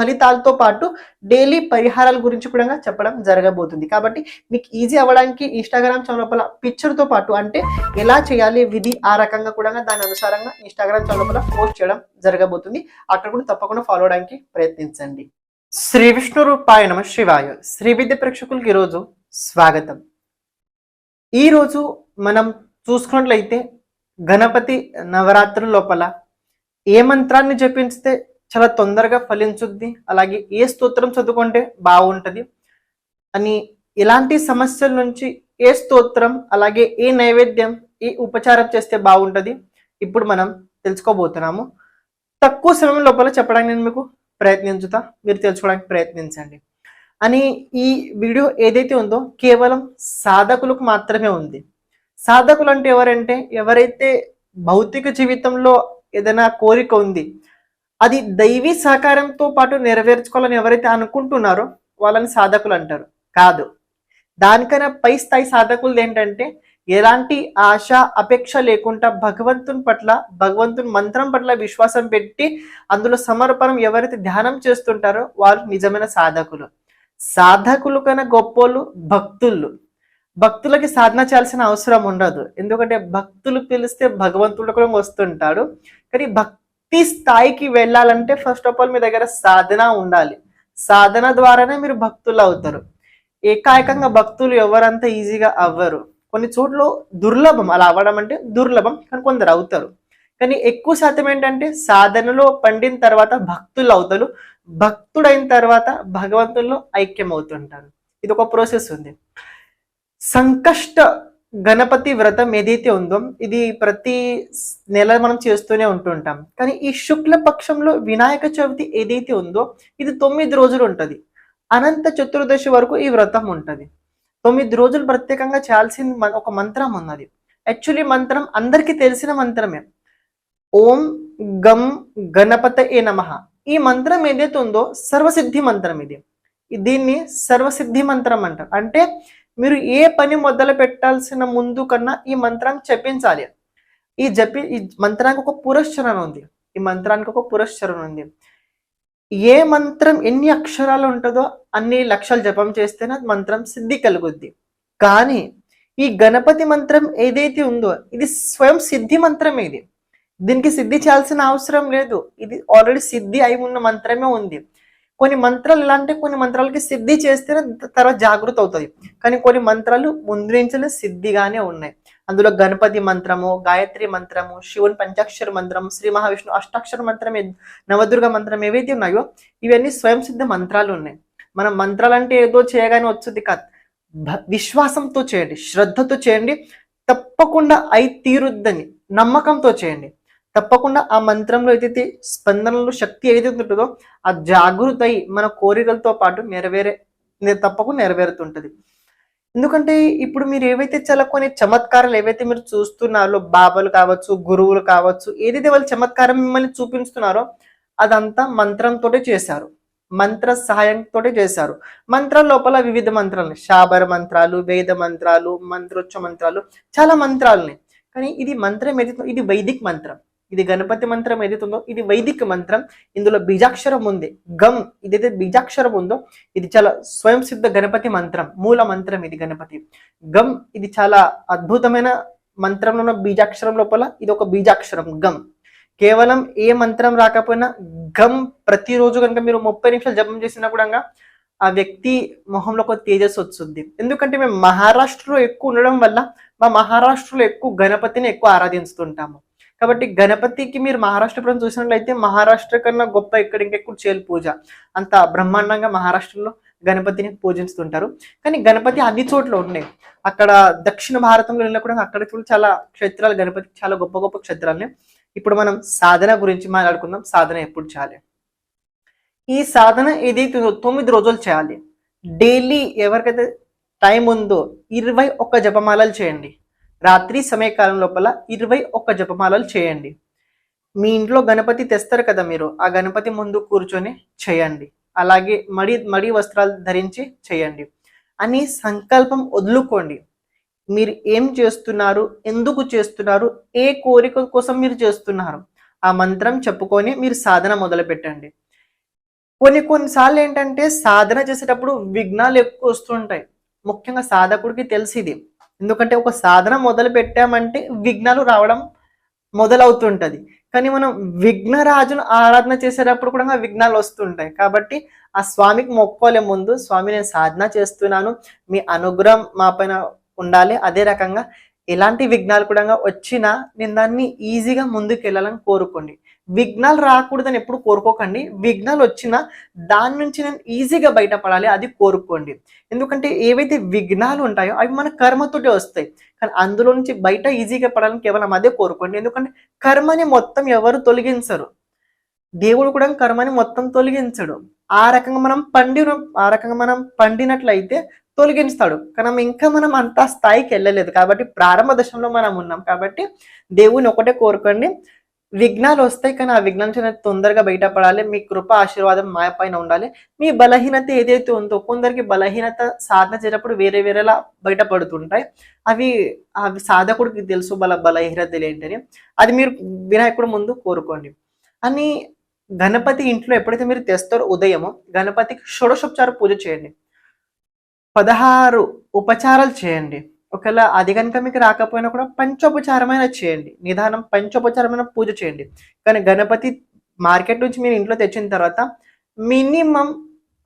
ఫలితాలతో పాటు డైలీ పరిహారాల గురించి కూడా చెప్పడం జరగబోతుంది. కాబట్టి మీకు ఈజీ అవ్వడానికి ఇన్స్టాగ్రామ్ ఛానల్ లోపల పిక్చర్తో పాటు అంటే ఎలా చేయాలి విధి ఆ రకంగా కూడా దాని అనుసారంగా ఇన్స్టాగ్రామ్ ఛానల్ లోపల పోస్ట్ చేయడం జరగబోతుంది. అక్కడ కూడా తప్పకుండా ఫాలో అవడానికి ప్రయత్నించండి. శ్రీ విష్ణు రూపాయ నమ శివాయ. శ్రీ విద్య ప్రేక్షకులకి ఈరోజు స్వాగతం. ఈరోజు మనం చూసుకున్నట్లయితే గణపతి నవరాత్రుల లోపల ఏ మంత్రాన్ని జపించితే చాలా తొందరగా ఫలించుద్ది. అలాగే ఏ స్తోత్రం చదువుకుంటే బాగుంటుంది అని ఎలాంటి సమస్యల నుంచి ఏ స్తోత్రం అలాగే ఏ నైవేద్యం ఏ ఉపచారం చేస్తే బాగుంటుంది ఇప్పుడు మనం తెలుసుకోబోతున్నాము. తక్కువ సమయం లోపల చెప్పడానికి నేను మీకు ప్రయత్నించుతా. మీరు తెలుసుకోవడానికి ప్రయత్నించండి. అని ఈ వీడియో ఏదైతే ఉందో కేవలం సాధకులకు మాత్రమే ఉంది. సాధకులు అంటే ఎవరంటే ఎవరైతే భౌతిక జీవితంలో ఏదైనా కోరిక ఉంది అది దైవీ సహకారంతో పాటు నెరవేర్చుకోవాలని ఎవరైతే అనుకుంటున్నారో వాళ్ళని సాధకులు అంటారు. కాదు. దానికన్నా పై స్థాయి సాధకులు ఏంటంటే ఎలాంటి ఆశ అపేక్ష లేకుండా భగవంతుని పట్ల భగవంతుని మంత్రం పట్ల విశ్వాసం పెట్టి అందులో సమర్పణం ఎవరైతే ధ్యానం చేస్తుంటారో వారు నిజమైన సాధకులు. సాధకులు కన్నా గొప్పోళ్ళు భక్తులు భక్తులకి సాధన చేయాల్సిన అవసరం ఉండదు. ఎందుకంటే భక్తులు పిలిస్తే భగవంతుడు కూడా వస్తుంటాడు. కానీ భక్తి స్థాయికి వెళ్ళాలంటే ఫస్ట్ ఆఫ్ ఆల్ మీ దగ్గర సాధన ఉండాలి. సాధన ద్వారానే మీరు భక్తులు అవుతారు. ఏకాయకంగా భక్తులు ఎవరంత ఈజీగా అవ్వరు. కొన్ని చోట్ల దుర్లభం అలా అవ్వడం అంటే దుర్లభం కానీ కొందరు అవుతారు. కానీ ఎక్కువ శాతం ఏంటంటే సాధనలో పండిన తర్వాత భక్తులు అవుతారు. భక్తుడైన తర్వాత భగవంతుల్లో ఐక్యం అవుతుంటారు ఇది ఒక ప్రాసెస్ ఉంది. సంకష్ట గణపతి వ్రతం ఏదైతే ఉందో ఇది ప్రతి నెల మనం చేస్తూనే ఉంటుంటాం. కానీ ఈ శుక్ల పక్షంలో వినాయక చవితి ఏదైతే ఉందో ఇది తొమ్మిది రోజులు ఉంటుంది. అనంత చతుర్దశి వరకు ఈ వ్రతం ఉంటుంది. తొమ్మిది రోజులు ప్రత్యేకంగా చేయాల్సిన ఒక మంత్రం ఉన్నది. యాక్చువల్లీ మంత్రం అందరికీ తెలిసిన మంత్రమే. ఓం గం గణపత ఏ నమ. ఈ మంత్రం ఏదైతే ఉందో సర్వసిద్ధి మంత్రం ఇది. దీన్ని సర్వసిద్ధి మంత్రం అంటారు. అంటే మీరు ఏ పని మొదలు పెట్టాల్సిన ముందు కన్నా ఈ మంత్రం చెప్పించాలి ఈ జపి ఈ మంత్రానికి ఒక పురస్చరణ ఉంది. ఈ మంత్రానికి ఒక పురస్చరణ ఉంది. ఏ మంత్రం ఎన్ని అక్షరాలు ఉంటుందో అన్ని లక్షలు జపం చేస్తేనే మంత్రం సిద్ధి కలుగుద్ది. కానీ ఈ గణపతి మంత్రం ఏదైతే ఉందో ఇది స్వయం సిద్ధి మంత్రం ఇది. దీనికి సిద్ధి చేయాల్సిన అవసరం లేదు. ఇది ఆల్రెడీ సిద్ధి అయి ఉన్న మంత్రమే ఉంది. కొన్ని మంత్రాలు ఎలా అంటే కొన్ని మంత్రాలకి సిద్ధి చేస్తేనే తర్వాత జాగృత అవుతుంది కానీ కొన్ని మంత్రాలు ముందు నుంచే సిద్ధిగానే ఉన్నాయి. అందులో గణపతి మంత్రము గాయత్రి మంత్రము శివుని పంచాక్షర మంత్రం శ్రీ మహావిష్ణు అష్టాక్షర మంత్రం నవదుర్గ మంత్రం ఏవైతే ఉన్నాయో ఇవన్నీ స్వయం సిద్ధ మంత్రాలు ఉన్నాయి. మనం మంత్రాలు అంటే ఏదో చేయగానే వచ్చేది కాదు. భ- విశ్వాసంతో చేయండి శ్రద్ధతో చేయండి తప్పకుండా అయి తీరుద్దని నమ్మకంతో చేయండి. తప్పకుండా ఆ మంత్రంలో ఏదైతే స్పందనలు శక్తి ఏదైతే ఉంటుందో ఆ జాగృత అయి మన కోరికలతో పాటు నెరవేరే తప్పకుండా నెరవేరుతుంటది. ఎందుకంటే ఇప్పుడు మీరు ఏవైతే చాలా కొన్ని చమత్కారాలు ఏవైతే మీరు చూస్తున్నారో బాబాలు కావచ్చు గురువులు కావచ్చు ఏదైతే వాళ్ళు చమత్కారం మిమ్మల్ని చూపిస్తున్నారో అదంతా మంత్రంతోటే చేశారు. మంత్ర సహాయంతో చేశారు. మంత్రాల లోపల వివిధ మంత్రాలు శాబర మంత్రాలు వేద మంత్రాలు మంత్రోచ్చ మంత్రాలు చాలా మంత్రాలని కానీ ఇది మంత్రం ఏదైతే ఇది వైదిక్ మంత్రం. ఇది గణపతి మంత్రం ఏదైతే ఉందో ఇది వైదిక మంత్రం. ఇందులో బీజాక్షరం ఉంది. గమ్ ఇదైతే బీజాక్షరం ఉందో ఇది చాలా స్వయం సిద్ధ గణపతి మంత్రం మూల మంత్రం ఇది గణపతి. గమ్ ఇది చాలా అద్భుతమైన మంత్రంలో ఉన్న బీజాక్షరం లోపల ఇది ఒక బీజాక్షరం గమ్ కేవలం ఏ మంత్రం రాకపోయినా గమ్ ప్రతిరోజు కనుక మీరు ముప్పై నిమిషాలు జపం చేసినా కూడా ఆ వ్యక్తి మొహంలో ఒక తేజస్సు వస్తుంది. ఎందుకంటే మేము మహారాష్ట్రలో ఎక్కువ ఉండడం వల్ల మా మహారాష్ట్రలో ఎక్కువ గణపతిని ఎక్కువ ఆరాధిస్తుంటాము. కాబట్టి గణపతికి మీరు మహారాష్ట్ర ప్రభుత్వం చూసినట్లయితే మహారాష్ట్ర కన్నా గొప్ప ఇక్కడ ఇంకెక్కువ చేయాలి పూజ. అంత బ్రహ్మాండంగా మహారాష్ట్రలో గణపతిని పూజిస్తుంటారు. కానీ గణపతి అన్ని చోట్ల ఉన్నాయి అక్కడ దక్షిణ భారతంలో వెళ్ళినా కూడా అక్కడ కూడా చాలా క్షేత్రాలు గణపతి చాలా గొప్ప గొప్ప క్షేత్రాలని ఇప్పుడు మనం సాధన గురించి మాట్లాడుకుందాం. సాధన ఎప్పుడు చేయాలి? ఈ సాధన ఏదైతే తొమ్మిది రోజులు చేయాలి. డైలీ ఎవరికైతే టైం ఉందో ఇరవై ఒక్క జపమాలలు చేయండి. రాత్రి సమయకాలం లోపల ఇరవై ఒక్క జపమాలలు చేయండి. మీ ఇంట్లో గణపతి తెస్తారు కదా మీరు ఆ గణపతి ముందు కూర్చొని చేయండి. అలాగే మడి మడి వస్త్రాలు ధరించి చేయండి. అని సంకల్పం వదులుకోండి. మీరు ఏం చేస్తున్నారు ఎందుకు చేస్తున్నారు ఏ కోరిక కోసం మీరు చేస్తున్నారు ఆ మంత్రం చెప్పుకొని మీరు సాధన మొదలు పెట్టండి. కొన్ని కొన్నిసార్లు ఏంటంటే సాధన చేసేటప్పుడు విఘ్నాలు ఎక్కువ వస్తుంటాయి. ముఖ్యంగా సాధకుడికి తెలిసిది ఎందుకంటే ఒక సాధన మొదలు పెట్టామంటే విఘ్నాలు రావడం మొదలవుతుంటుంది. కానీ మనం విఘ్నరాజును ఆరాధన చేసేటప్పుడు కూడా విఘ్నాలు వస్తుంటాయి. కాబట్టి ఆ స్వామికి మొక్కోలే ముందు స్వామి నేను సాధన చేస్తున్నాను. మీ అనుగ్రహం మా పైన ఉండాలి. అదే రకంగా ఎలాంటి విఘ్నాలు కూడా వచ్చినా నేను దాన్ని ఈజీగా ముందుకు వెళ్ళాలని కోరుకోండి. విఘ్నాలు రాకూడదని ఎప్పుడు కోరుకోకండి. విఘ్నాలు వచ్చినా దాని నుంచి నేను ఈజీగా బయటపడాలి అది కోరుకోండి. ఎందుకంటే ఏవైతే విఘ్నాలు ఉంటాయో అవి మన కర్మతోటే వస్తాయి. కానీ అందులో నుంచి బయట ఈజీగా పడాలని కేవలం అదే కోరుకోండి. ఎందుకంటే కర్మని మొత్తం ఎవరు తొలగించరు. దేవుడు కూడా కర్మని మొత్తం తొలగించడు. ఆ రకంగా మనం పండిన ఆ రకంగా మనం పండినట్లయితే తొలగించుతాడు. కానీ మనం ఇంకా మనం అంత స్థాయికి వెళ్ళలేదు. కాబట్టి ప్రారంభ దశలో మనం ఉన్నాం. కాబట్టి దేవుని ఒకటే కోరుకోండి. విఘ్నాలు వస్తాయి కానీ ఆ విఘ్నం నుంచి తొందరగా బయటపడాలి. మీ కృప ఆశీర్వాదం మా పైన ఉండాలి. మీ బలహీనత ఏదైతే ఉందో కొందరికి బలహీనత సాధన చేసినప్పుడు వేరే వేరేలా బయటపడుతుంటాయి. అవి అవి సాధకుడికి తెలుసు బల బలహీనతలు ఏంటని. అది మీరు వినాయకుడు ముందు కోరుకోండి. అని గణపతి ఇంట్లో ఎప్పుడైతే మీరు తెస్తారో ఉదయము గణపతికి షోడశోపచార పూజ చేయండి. పదహారు ఉపచారాలు చేయండి. ఒకవేళ అది కనుక మీకు రాకపోయినా కూడా పంచోపచారమైన చేయండి. నిదానం పంచోపచారమైన పూజ చేయండి. కానీ గణపతి మార్కెట్ నుంచి మీరు ఇంట్లో తెచ్చిన తర్వాత మినిమం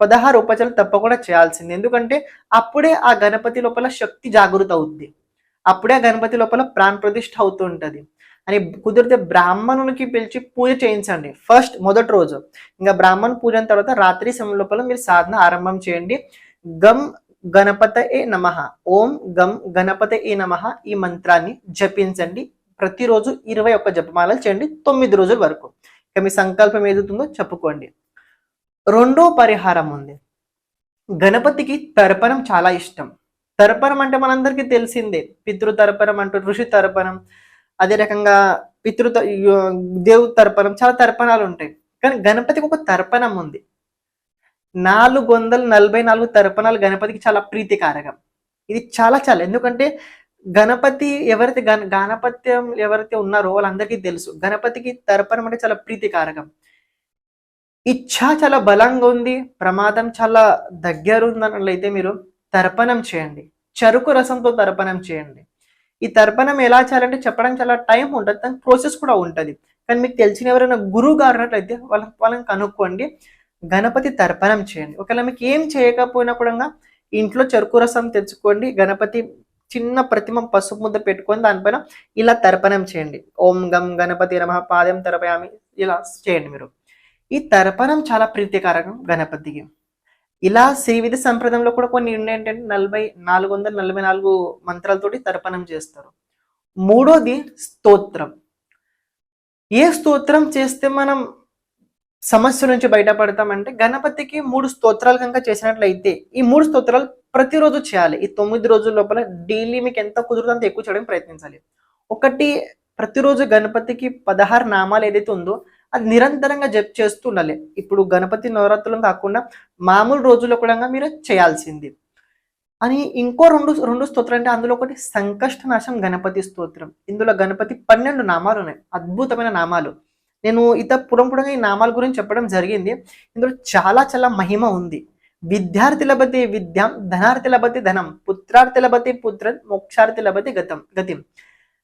పదహారు ఉపచారాలు తప్పకుండా చేయాల్సింది. ఎందుకంటే అప్పుడే ఆ గణపతి లోపల శక్తి జాగృత అవుద్ది. అప్పుడే ఆ గణపతి లోపల ప్రాణ ప్రతిష్ఠ అవుతూ ఉంటుంది అని కుదిరితే బ్రాహ్మణునికి పిలిచి పూజ చేయించండి. ఫస్ట్ మొదటి రోజు. ఇంకా బ్రాహ్మణ పూజ తర్వాత రాత్రి సమయం లోపల మీరు సాధన ఆరంభం చేయండి. గమ్ గణపత ఏ నమ. ఓం గం గణపత ఏ నమ ఈ మంత్రాన్ని జపించండి. ప్రతిరోజు ఇరవై ఒక్క జపమాలలు చేయండి. తొమ్మిది రోజుల వరకు. ఇక మీ సంకల్పం ఏదవుతుందో చెప్పుకోండి. రెండో పరిహారం ఉంది. గణపతికి తర్పణం చాలా ఇష్టం. తర్పణం అంటే మనందరికీ తెలిసిందే. పితృ తర్పణం అంటూ ఋషి తర్పణం. అదే రకంగా పితృ దేవు తర్పణం చాలా తర్పణాలు ఉంటాయి. కానీ గణపతికి ఒక తర్పణం ఉంది. నాలుగు వందల నలభై నాలుగు తర్పణాలు గణపతికి చాలా ప్రీతికారకం. ఇది చాలా చాలా ఎందుకంటే గణపతి ఎవరైతే గణ గణపత్యం ఎవరైతే ఉన్నారో వాళ్ళందరికీ తెలుసు గణపతికి తర్పణం అంటే చాలా ప్రీతికారకం. ఇచ్ఛ చాలా బలంగా ఉంది ప్రమాదం చాలా దగ్గర ఉందన్నట్లయితే మీరు తర్పణం చేయండి చెరుకు రసంతో తర్పణం చేయండి. ఈ తర్పణం ఎలా చేయాలంటే చెప్పడానికి చాలా టైం ఉంటుంది దాని ప్రాసెస్ కూడా ఉంటుంది. కానీ మీకు తెలిసిన ఎవరైనా గురువు గారు ఉన్నట్లయితే వాళ్ళ వాళ్ళని కనుక్కోండి గణపతి తర్పణం చేయండి. ఒకవేళ మీకు ఏం చేయకపోయినా కూడా ఇంట్లో చెరుకు రసం తెచ్చుకోండి. గణపతి చిన్న ప్రతిమ పసుపు ముద్ద పెట్టుకొని దానిపైన ఇలా తర్పణం చేయండి. ఓం గం గణపతి నమ పాదం తర్పయామి ఇలా చేయండి మీరు. ఈ తర్పణం చాలా ప్రీతికారకం గణపతికి. ఇలా శ్రీవిధి సంప్రదాయంలో కూడా కొన్ని ఏంటంటే నలభై నాలుగు వందల నలభై నాలుగు మంత్రాలతోటి తర్పణం చేస్తారు. మూడోది స్తోత్రం. ఏ స్తోత్రం చేస్తే మనం సమస్య నుంచి బయటపడతామంటే గణపతికి మూడు స్తోత్రాలు కనుక చేసినట్లయితే ఈ మూడు స్తోత్రాలు ప్రతిరోజు చేయాలి. ఈ తొమ్మిది రోజుల లోపల డైలీ మీకు ఎంత కుదురుతుందో అంత ఎక్కువ చేయడానికి ప్రయత్నించాలి. ఒకటి ప్రతిరోజు గణపతికి పదహారు నామాలు ఏదైతే ఉందో అది నిరంతరంగా జప్ చేస్తూ ఉండాలి. ఇప్పుడు గణపతి నవరాత్రులు కాకుండా మామూలు రోజుల్లో కూడా మీరు చేయాల్సింది. అని ఇంకో రెండు రెండు స్తోత్రం అంటే అందులో ఒకటి సంకష్టనాశం గణపతి స్తోత్రం. ఇందులో గణపతి పన్నెండు నామాలు ఉన్నాయి. అద్భుతమైన నామాలు. నేను ఇత పురంపురంగా ఈ నామాల గురించి చెప్పడం జరిగింది. ఇందులో చాలా చాలా మహిమ ఉంది. విద్యార్థి లభతి విద్యాం ధనార్థి లభతి ధనం పుత్రార్థి లభతి పుత్రం మోక్షార్థి లభతి గతం గతి.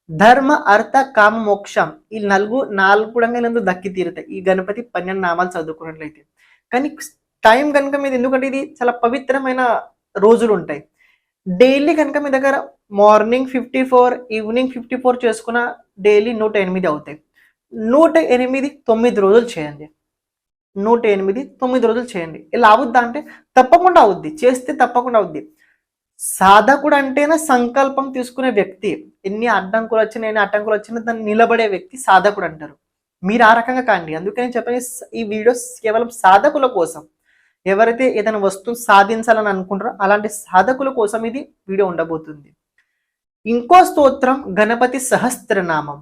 ధర్మ అర్థ కామ మోక్షం ఈ నలుగు నాలుగు కూడా దక్కి తీరుతాయి. ఈ గణపతి పన్నెండు నామాలు చదువుకున్నట్లయితే. కానీ టైం కనుక మీద ఎందుకంటే ఇది చాలా పవిత్రమైన రోజులు ఉంటాయి. డైలీ కనుక మీ దగ్గర morning fifty four evening fifty four చేసుకున్న డైలీ నూట ఎనిమిది అవుతాయి. నూట ఎనిమిది తొమ్మిది రోజులు చేయండి. నూట ఎనిమిది తొమ్మిది రోజులు చేయండి. ఇలా అవుద్దా అంటే తప్పకుండా అవుద్ది. చేస్తే తప్పకుండా అవుద్ది. సాధకుడు అంటేనే సంకల్పం తీసుకునే వ్యక్తి ఎన్ని అడ్డంకులు వచ్చినా ఎన్ని అడ్డంకులు వచ్చినా దాన్ని నిలబడే వ్యక్తి సాధకుడు అంటారు. మీరు ఆ రకంగా కాండి. అందుకని చెప్పని ఈ వీడియోస్ కేవలం సాధకుల కోసం. ఎవరైతే ఏదైనా వస్తువు సాధించాలని అనుకుంటారో అలాంటి సాధకుల కోసం ఇది వీడియో ఉండబోతుంది. ఇంకో స్తోత్రం గణపతి సహస్రనామం.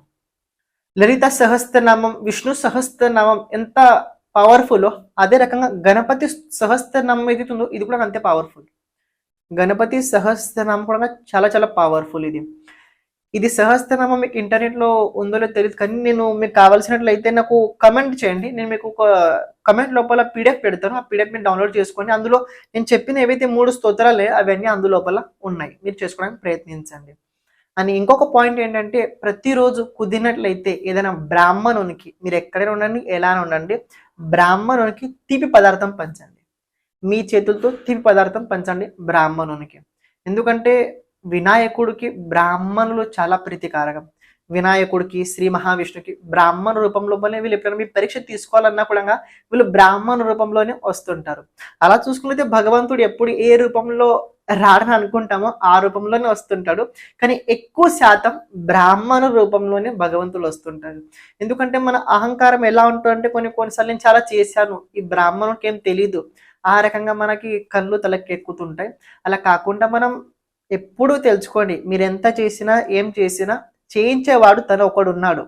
లలిత సహస్రనామం విష్ణు సహస్రనామం ఎంత పవర్ఫుల్లో అదే రకంగా గణపతి సహస్రనామం ఏదైతే ఉందో ఇది కూడా అంతే పవర్ఫుల్ గణపతి సహస్రనామం కూడా చాలా చాలా పవర్ఫుల్ ఇది. ఇది సహస్రనామం మీకు ఇంటర్నెట్లో ఉందో లేదో తెలియదు కానీ నేను మీకు కావాల్సినట్లయితే నాకు కమెంట్ చేయండి. నేను మీకు ఒక కమెంట్ లోపల పీడిఎఫ్ పెడతాను. ఆ పీడిఎఫ్ మీరు డౌన్లోడ్ చేసుకోండి అందులో నేను చెప్పిన ఏవైతే మూడు స్తోత్రాలే అవన్నీ అందులోపల ఉన్నాయి. మీరు చేసుకోవడానికి ప్రయత్నించండి. అని ఇంకొక పాయింట్ ఏంటంటే ప్రతిరోజు కుదిరినట్లయితే ఏదైనా బ్రాహ్మణునికి మీరు ఎక్కడైనా ఉండండి ఎలా ఉండండి బ్రాహ్మణునికి తీపి పదార్థం పంచండి. మీ చేతులతో తీపి పదార్థం పంచండి బ్రాహ్మణునికి. ఎందుకంటే వినాయకుడికి బ్రాహ్మణులు చాలా ప్రీతికారకం. వినాయకుడికి శ్రీ మహావిష్ణుకి బ్రాహ్మణ రూపంలోనే వీళ్ళు ఎప్పుడైనా మీ పరీక్ష తీసుకోవాలన్నా కూడా వీళ్ళు బ్రాహ్మణ రూపంలోనే వస్తుంటారు. అలా చూసుకున్నైతే భగవంతుడు ఎప్పుడు ఏ రూపంలో రాడని అనుకుంటామో ఆ రూపంలోనే వస్తుంటాడు. కానీ ఎక్కువ శాతం బ్రాహ్మణ రూపంలోనే భగవంతుడు వస్తుంటాడు. ఎందుకంటే మన అహంకారం ఎలా ఉంటుందంటే కొన్ని కొన్నిసార్లు నేను చాలా చేశాను. ఈ బ్రాహ్మణునికి ఏం తెలీదు. ఆ రకంగా మనకి కళ్ళు తలకెక్కుతుంటాయి అలా కాకుండా మనం ఎప్పుడూ తెలుసుకోండి. మీరు ఎంత చేసినా ఏం చేసినా చేయించేవాడు తను ఒకడు ఉన్నాడు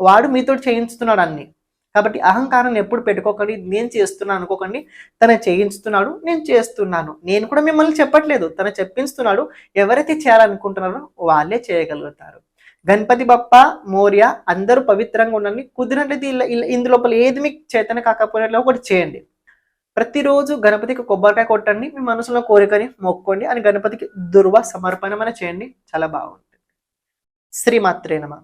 వాడు మీతో చేయించుతున్నాడు అన్ని. కాబట్టి అహంకారాన్ని ఎప్పుడు పెట్టుకోకండి. నేను చేస్తున్నాను అనుకోకండి. తను చేయించుతున్నాడు నేను చేస్తున్నాను. నేను కూడా మిమ్మల్ని చెప్పట్లేదు. తను చెప్పించుతున్నాడు. ఎవరైతే చేయాలనుకుంటున్నారో వాళ్ళే చేయగలుగుతారు. గణపతి బప్ప మోర్య అందరూ పవిత్రంగా ఉండండి. కుదిరినట్లయితే ఇలా- ఇలా- ఇందులోపల ఏది మీకు చేతన కాకపోయినట్లు ఒకటి చేయండి. ప్రతిరోజు గణపతికి కొబ్బరికాయ కొట్టండి. మీ మనసులో కోరికని మొక్కోండి. అని గణపతికి దుర్వ సమర్పణమైన చేయండి. చాలా బాగుంది. శ్రీమాత్రే నమ.